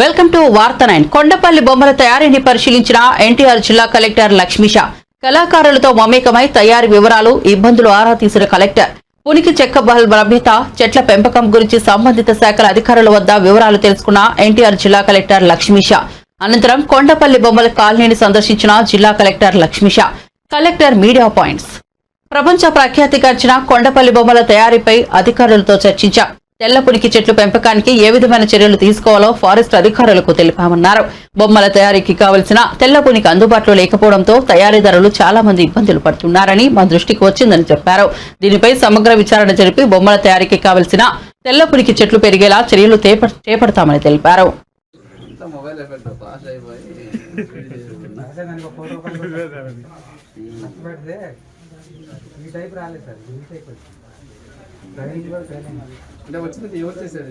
Welcome to Vaartha nine. Kondapalli బొమ్మల తయారీని పరిశీలించిన ఎన్టీఆర్ జిల్లా కలెక్టర్ లక్ష్మీష. కళాకారులతో మమేకమై తయారీ వివరాలు ఇబ్బందులు ఆరా తీసిన కలెక్టర్. పునికి చెక్క బహల్ లభ్యత చెట్ల పెంపకం గురించి సంబంధిత శాఖల అధికారుల వద్ద వివరాలు తెలుసుకున్న ఎన్టీఆర్ జిల్లా కలెక్టర్ లక్ష్మీష. అనంతరం కొండపల్లి బొమ్మల కాలనీని సందర్శించిన జిల్లా collector Lakshmisha. Collector media points. ప్రపంచ ప్రఖ్యాతిగాంచిన కొండపల్లి బొమ్మల తయారీపై అధికారులతో చర్చించారు తెల్లపునికి చెట్లు పెంపకానికి ఏ విధమైన చర్యలు తీసుకోవాలో ఫారెస్ట్ అధికారులకు తెలిపామన్నారు. బొమ్మల తయారీకి కావలసిన తెల్లపునికి అందుబాటులో లేకపోవడంతో తయారీదారులు చాలా మంది ఇబ్బందులు పడుతున్నారని మా దృష్టికి వచ్చిందని చెప్పారు. దీనిపై సమగ్ర విచారణ జరిపి బొమ్మల తయారీకి కావలసిన తెల్లపునికి చెట్లు పెరిగేలా చర్యలు చేప- చేపడతామని తెలిపారు. ఈ టైప్ రాలేదు సార్ ఈ టైప్ వచ్చింది. అంటే వచ్చింది ఎవరు చేశారు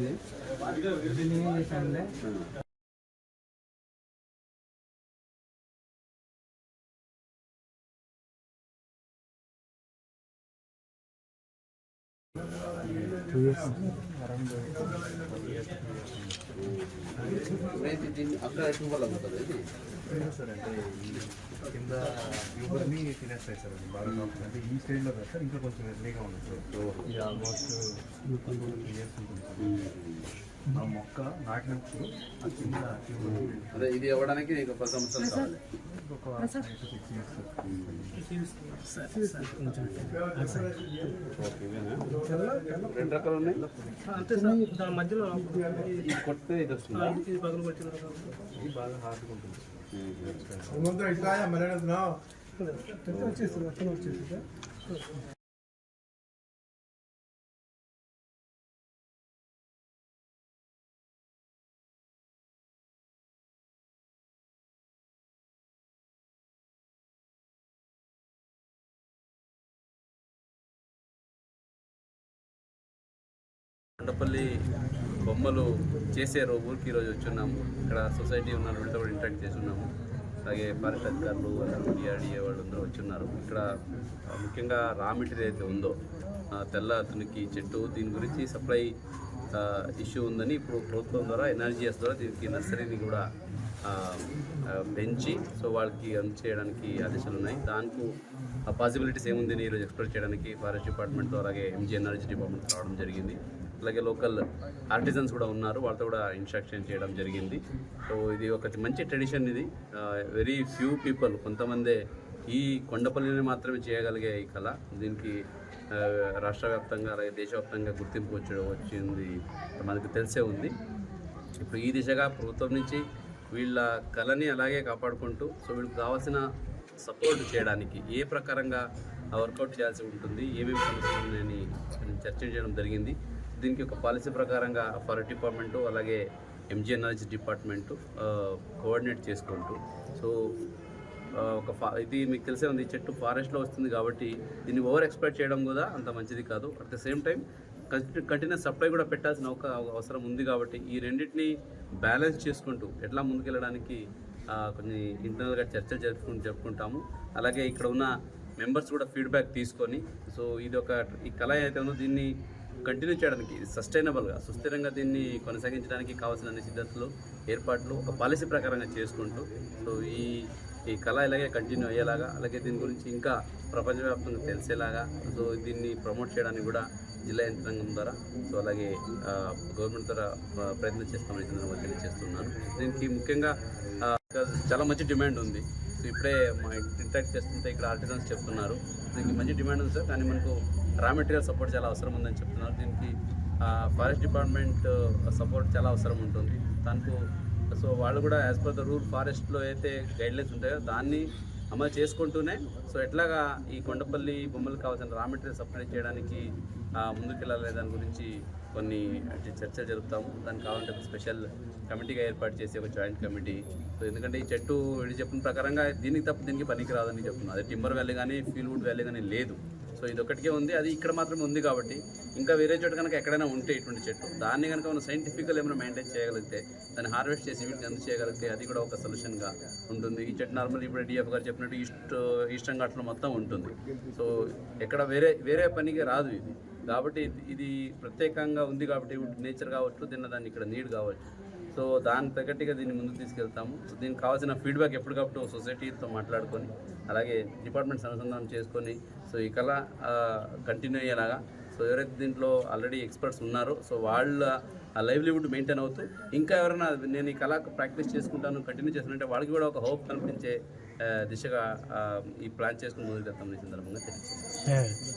ఇది నేనేం చేశానంటే టూ ఇయర్స్ అక్కడ సార్ అంటే ఈ కింద తినేస్తాయి సార్ అది బాగా కాకుండా అంటే ఈ స్టేజ్లో కాదు సార్ ఇంకా కొంచెం ఎర్లీగా ఉంది సార్ ఇది ఆల్మోస్ట్ ఇయర్స్ ఉంటుంది సార్ ఆ మొక్క నాటినప్పుడు ఆ కింద అదే ఇది ఇవ్వడానికి నీకు కావాలి ఒక five to six years sir okay, ఇవేనా? రెండు రకాలు ఉన్నాయి. అంతే సార్. దాని మధ్యలో ఇది కొడితే ఇది వస్తుందా. ఇది పగలు కొట్టిన ఇది బాగా హార్డ్గా ఉంటుంది. కొండపల్లి బొమ్మలు చేసే రో- ఊరికి ఈరోజు వచ్చున్నాము. ఇక్కడ సొసైటీ ఉన్న వీళ్ళతో కూడా ఇంటరాక్ట్ చేస్తున్నాము. అలాగే ఫారెస్ట్ అధికారులు అందరూ డిఆర్డిఏ వాళ్ళు అందరూ వచ్చున్నారు. ఇక్కడ ముఖ్యంగా రా మెటీరియల్ అయితే ఉందో తెల్ల తునికి చెట్టు దీని గురించి సప్లై ఇష్యూ ఉందని ఇప్పుడు ప్రభుత్వం ద్వారా ఎన్ఆర్జీఎస్ ద్వారా దీనికి నర్సరీని కూడా పెంచి సో వాళ్ళకి అందచేయడానికి ఆదేశాలు ఉన్నాయి. దానికి ఆ పాసిబిలిటీస్ ఏముందని ఈరోజు ఎక్స్ప్లోర్ చేయడానికి ఫారెస్ట్ డిపార్ట్మెంట్తో అలాగే ఎంజీఎన్ఆర్జీ డిపార్ట్మెంట్ రావడం జరిగింది. అలాగే లోకల్ ఆర్టిజన్స్ కూడా ఉన్నారు. వాళ్ళతో కూడా ఇన్స్ట్రక్షన్ చేయడం జరిగింది. సో ఇది ఒక మంచి ట్రెడిషన్ ఇది. వెరీ ఫ్యూ పీపుల్ కొంతమందే ఈ కొండపల్లిని మాత్రమే చేయగలిగే ఈ కళ. దీనికి రాష్ట్ర వ్యాప్తంగా అలాగే దేశవ్యాప్తంగా గుర్తింపు వచ్చి వచ్చింది మనకు తెలిసే ఉంది. ఇప్పుడు ఈ దిశగా ప్రభుత్వం నుంచి వీళ్ళ కళని అలాగే కాపాడుకుంటూ సో వీళ్ళకి కావాల్సిన సపోర్ట్ చేయడానికి ఏ ప్రకారంగా వర్కౌట్ చేయాల్సి ఉంటుంది ఏమేమి సమస్యలు ఉన్నాయని చర్చించడం జరిగింది. దీనికి ఒక పాలసీ ప్రకారంగా ఫారెస్ట్ డిపార్ట్మెంటు అలాగే ఎంజిఎన్ఆర్జీ డిపార్ట్మెంటు కోఆర్డినేట్ చేసుకుంటూ సో ఒక ఫా ఇది మీకు తెలిసే ఉంది చెట్టు ఫారెస్ట్లో వస్తుంది కాబట్టి దీన్ని ఓవర్ ఎక్స్పెక్ట్ చేయడం కూడా అంత మంచిది కాదు. At the same time continuous supply కూడా పెట్టాల్సిన ఒక అవసరం ఉంది కాబట్టి ఈ రెండింటిని బ్యాలెన్స్ చేసుకుంటూ ఎట్లా ముందుకెళ్ళడానికి కొన్ని ఇంటర్నల్గా చర్చలు జరుపుకుంటూ జరుపుకుంటాము. అలాగే ఇక్కడ ఉన్న మెంబర్స్ కూడా ఫీడ్బ్యాక్ తీసుకొని సో ఇది ఒక ఈ కళ అయితే ఉందో దీన్ని కంటిన్యూ చేయడానికి సస్టైనబుల్గా సుస్థిరంగా దీన్ని కొనసాగించడానికి కావాల్సిన అన్ని సిద్ధతలు ఏర్పాట్లు ఒక పాలసీ ప్రకారంగా చేసుకుంటూ సో ఈ ఈ కళ ఇలాగే కంటిన్యూ అయ్యేలాగా అలాగే దీని గురించి ఇంకా ప్రపంచవ్యాప్తంగా తెలిసేలాగా సో దీన్ని ప్రమోట్ చేయడానికి కూడా జిల్లా యంత్రాంగం ద్వారా సో అలాగే గవర్నమెంట్ ద్వారా ప్రయత్నం చేస్తామని ఈ సందర్భంగా తెలియజేస్తున్నాను. దీనికి ముఖ్యంగా చాలా మంచి డిమాండ్ ఉంది. సో ఇప్పుడే మా ఇంటరాక్ట్ చేస్తుంటే ఇక్కడ ఆర్టిజన్స్ చెప్తున్నారు. దీనికి మంచి డిమాండ్ ఉంది సార్ కానీ మనకు రా మెటీరియల్ సపోర్ట్ చాలా అవసరం ఉందని చెప్తున్నారు. దీనికి ఫారెస్ట్ డిపార్ట్మెంట్ సపోర్ట్ చాలా అవసరం ఉంటుంది. దానికి సో వాళ్ళు కూడా యాజ్ పర్ ద రూల్ ఫారెస్ట్లో అయితే గైడ్లైన్స్ ఉంటాయో దాన్ని అమలు చేసుకుంటూనే సో ఎట్లాగా ఈ కొండపల్లి బొమ్మలు కావాల్సిన రా మెటీరియల్ సప్లై చేయడానికి ఆ, ముందుకెళ్ళాలి దాని గురించి కొన్ని చర్చలు జరుపుతాము. దానికి కావాలంటే ఒక స్పెషల్ కమిటీగా ఏర్పాటు చేసే ఒక జాయింట్ కమిటీ. సో ఎందుకంటే ఈ చెట్టు వీళ్ళు చెప్పిన ప్రకారంగా దీనికి తప్ప దీనికి పనికి రాదని అదే టింబర్ వ్యాలీ కానీ ఫీల్వుడ్ వ్యాలీ కానీ లేదు. సో ఇది ఒకటికే ఉంది. అది ఇక్కడ మాత్రమే ఉంది కాబట్టి ఇంకా వేరే చోట కనుక ఎక్కడైనా ఉంటే ఇటువంటి చెట్టు దాన్ని కనుక మనం సైంటిఫికల్ ఏమైనా మెయింటైన్ చేయగలిగితే దాన్ని హార్వెస్ట్ చేసి వీటికి అందచేయగలిగితే అది కూడా ఒక సొల్యూషన్గా ఉంటుంది. ఈ చెట్టు నార్మల్ ఇప్పుడు డిఎఫ్ గారు చెప్పినట్టు ఈస్ట్ ఈస్టర్న్ ఘాట్లో మొత్తం ఉంటుంది. సో ఎక్కడ వేరే వేరే పనికి రాదు ఇది. కాబట్టి ఇది- ఇది ప్రత్యేకంగా ఉంది కాబట్టి నేచర్ కావచ్చు తిన్న దాన్ని ఇక్కడ నీడ్ కావచ్చు. సో దాని తగ్గట్టుగా దీన్ని ముందుకు తీసుకెళ్తాము. దీనికి కావాల్సిన ఫీడ్బ్యాక్ ఎప్పటికప్పుడు సొసైటీతో మాట్లాడుకొని అలాగే డిపార్ట్మెంట్స్ అనుసంధానం చేసుకొని సో ఈ కళ కంటిన్యూ అయ్యేలాగా. సో ఎవరైతే దీంట్లో ఆల్రెడీ ఎక్స్పర్ట్స్ ఉన్నారో సో వాళ్ళ లైవ్లీవుడ్ మెయింటైన్ అవుతూ ఇంకా ఎవరైనా నేను ఈ కళ ప్రాక్టీస్ చేసుకుంటాను కంటిన్యూ చేస్తానంటే వాళ్ళకి కూడా ఒక హోప్ కనిపించే దిశగా ఈ ప్లాన్ చేసుకుని ముందుకు వెళ్తాం ఈ సందర్భంగా తెలియజేస్తాను